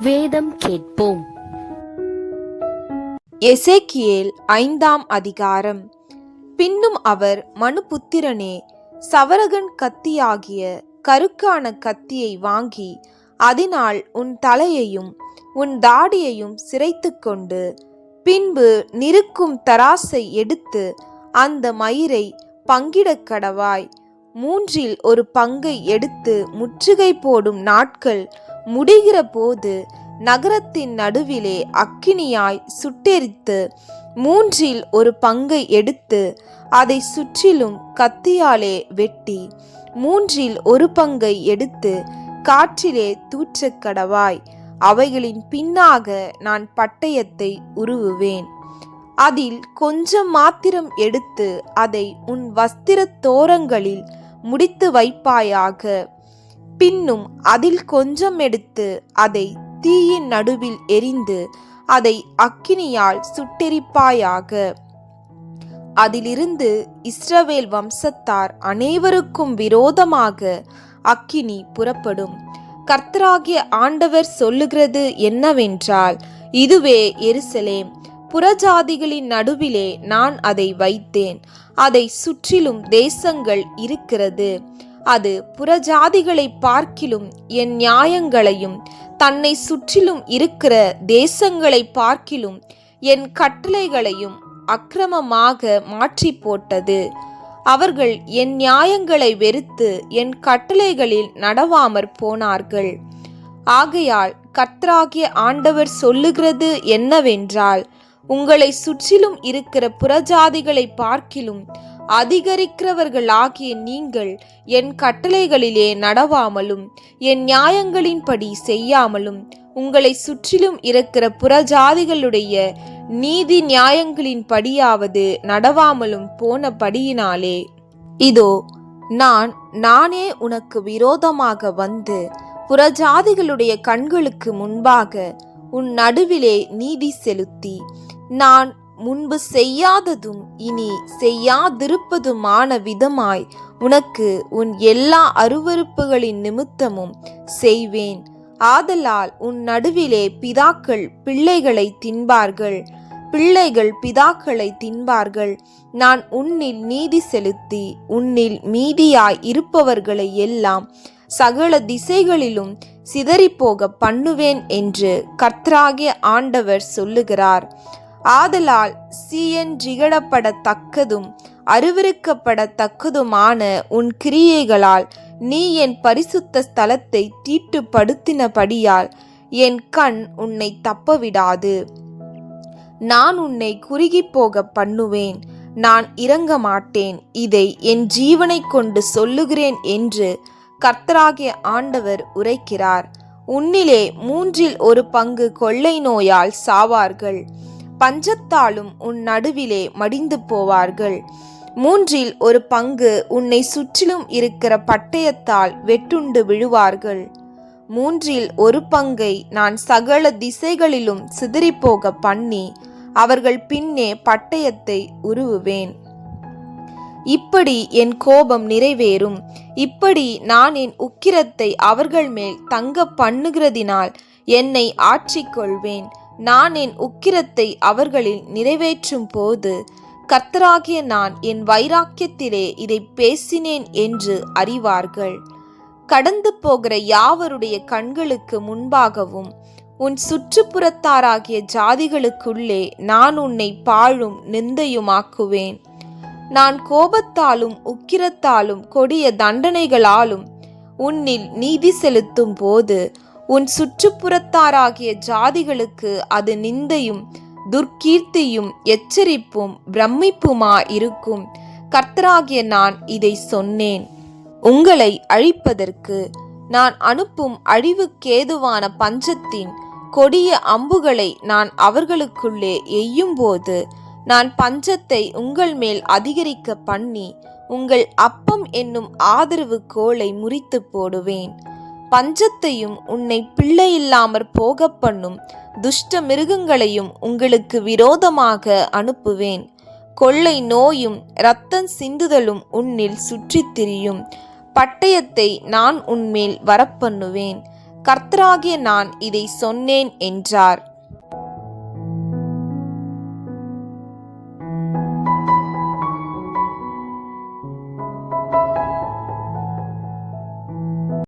வேதம் கேட்போம். எசேக்கியேல் ஐந்தாம் அதிகாரம். பின்னும் அவர் மனுபுத்திரனே சவரகன் கத்தியாகிய கருக்கான கத்தியை வாங்கி அதனால் உன் தலையையும் உன் தாடியையும் சிரைத்து கொண்டு பின்பு நிருக்கும் தராசை எடுத்து அந்த மயிரை பங்கிடக் கடவாய். மூன்றில் ஒரு பங்கை எடுத்து முற்றுகை போடும் நாட்கள் முடிகிற போது நகரத்தின் நடுவிலே அக்கினியாய் சுட்டெரித்து மூன்றில் ஒரு பங்கை எடுத்து அதை சுற்றிலும் கத்தியாலே வெட்டி மூன்றில் ஒரு பங்கை எடுத்து காற்றிலே தூற்றக் கடவாய் அவைகளின் பின்னாக நான் பட்டயத்தை உருவுவேன். அதில் கொஞ்சம் மாத்திரம் எடுத்து அதை உன் வஸ்திரத் தோரங்களில் முடித்து வைப்பாயாக. பின்னும் அதில் கொஞ்சம் எடுத்து அதை தீயின் நடுவில் எரிந்து அதை அக்கினியால் சுட்டெரிப்பாயாக. அதிலிருந்து இஸ்ரவேல் வம்சத்தார் அனைவருக்கும் விரோதமாக அக்கினி புறப்படும். கர்த்தராகிய ஆண்டவர் சொல்லுகிறது என்னவென்றால் இதுவே எருசலேம் புறஜாதிகளின் நடுவிலே நான் அதை வைத்தேன். அதை சுற்றிலும் தேசங்கள் இருக்கிறது. அது புறஜாதிகளை பார்க்கிலும் என் நியாயங்களையும் தன்னை சுற்றிலும் இருக்கிற தேசங்களை பார்க்கிலும் என் கட்டளைகளையும் அக்கிரமமாக மாற்றி போட்டது. அவர்கள் என் நியாயங்களை வெறுத்து என் கட்டளைகளில் நடவாமற் போனார்கள். ஆகையால் கர்த்தராகிய ஆண்டவர் சொல்லுகிறது என்னவென்றால் உங்களை சுற்றிலும் இருக்கிற புறஜாதிகளை பார்க்கிலும் அதிகரிக்கிறவர்களாகிய நீங்கள் என் கட்டளைகளிலே நடவாமலும் என் நியாயங்களின்படி செய்யாமலும் உங்களை சுற்றிலும் இருக்கிற புறஜாதிகளுடைய நீதி நியாயங்களின்படியாவது நடவாமலும் போனபடியினாலே இதோ நான் நானே உனக்கு விரோதமாக வந்து புறஜாதிகளுடைய கண்களுக்கு முன்பாக உன் நடுவிலே நீதி செலுத்தி நான் முன்பு செய்யாததும் இனி செய்யாதிருப்பதுமான விதமாய் உனக்கு உன் எல்லா அருவருப்புகளின் நிமித்தமும் செய்வேன். ஆதலால் உன் நடுவிலே பிதாக்கள் பிள்ளைகளை தின்பார்கள். பிள்ளைகள் பிதாக்களை தின்பார்கள். நான் உன்னில் நீதி செலுத்தி உன்னில் மீதியாய் இருப்பவர்களை எல்லாம் சகல திசைகளிலும் சிதறிப்போக பண்ணுவேன் என்று கர்த்தராகிய ஆண்டவர் சொல்லுகிறார். ஆதலால் சீயன்றிகழப்படத்தக்கதும் அருவருக்கப்படத்தக்கதுமான உன் கிரியைகளால் நீ என் பரிசுத்த ஸ்தலத்தை தீட்டுப்படுத்தினபடியால் என் கண் உன்னை தப்பவிடாது. நான் உன்னை குறுகி போக பண்ணுவேன். நான் இறங்க மாட்டேன் இதை என் ஜீவனை கொண்டு சொல்லுகிறேன் என்று கர்த்தராகிய ஆண்டவர் உரைக்கிறார். உன்னிலே மூன்றில் ஒரு பங்கு கொள்ளை நோயால் சாவார்கள். பஞ்சத்தாலும் உன் நடுவிலே மடிந்து போவார்கள் மூன்றில் ஒரு பங்கு உன்னை சுற்றிலும் இருக்கிற பட்டயத்தால் வெட்டுண்டு விழுவார்கள். மூன்றில் ஒரு பங்கை நான் சகல திசைகளிலும் சிதறிப்போக பண்ணி அவர்கள் பின்னே பட்டயத்தை உருவுவேன். இப்படி என் கோபம் நிறைவேறும். இப்படி நான் என் உக்கிரத்தை அவர்கள் மேல் தங்க பண்ணுகிறதினால் என்னை ஆற்றிக்கொள்வேன். நான் என் உக்கிரத்தை அவர்களில் நிறைவேற்றும் போது கர்த்தராகிய நான் என் வைராக்கியத்திலே இதை பேசினேன் என்று அறிவார்கள். கடந்து போகிற யாவருடைய கண்களுக்கு முன்பாகவும் உன் சுற்றுப்புறத்தாராகிய ஜாதிகளுக்குள்ளே நான் உன்னை பாழும் நிந்தையுமாக்குவேன். நான் கோபத்தாலும் உக்கிரத்தாலும் கொடிய தண்டனைகளாலும் உன்னில் நீதி செலுத்தும் போது உன் சுற்றுப்புறத்தாராகிய ஜாதிகளுக்கு அது நிந்தையும் துர்க்கீர்த்தியும் எச்சரிப்பும் பிரமிப்புமா இருக்கும்? கர்த்தராகிய நான் இதை சொன்னேன். உங்களை அழிப்பதற்கு நான் அனுப்பும் அழிவுக்கேதுவான பஞ்சத்தின் கொடிய அம்புகளை நான் அவர்களுக்குள்ளே எய்யும்போது நான் பஞ்சத்தை உங்கள் மேல் அதிகரிக்க பண்ணி உங்கள் அப்பம் என்னும் ஆதரவு கோலை முறித்து போடுவேன். பஞ்சத்தையும் உன்னை பிள்ளை இல்லாமற் போக பண்ணும் துஷ்ட மிருகங்களையும் உங்களுக்கு விரோதமாக அனுப்புவேன். கொள்ளை நோயும் இரத்தம் சிந்துதலும் உன்னில் சுற்றித் திரியும். பட்டயத்தை நான் உன்மேல் வரப்பண்ணுவேன். கர்த்தராகிய நான் இதை சொன்னேன் என்றார்.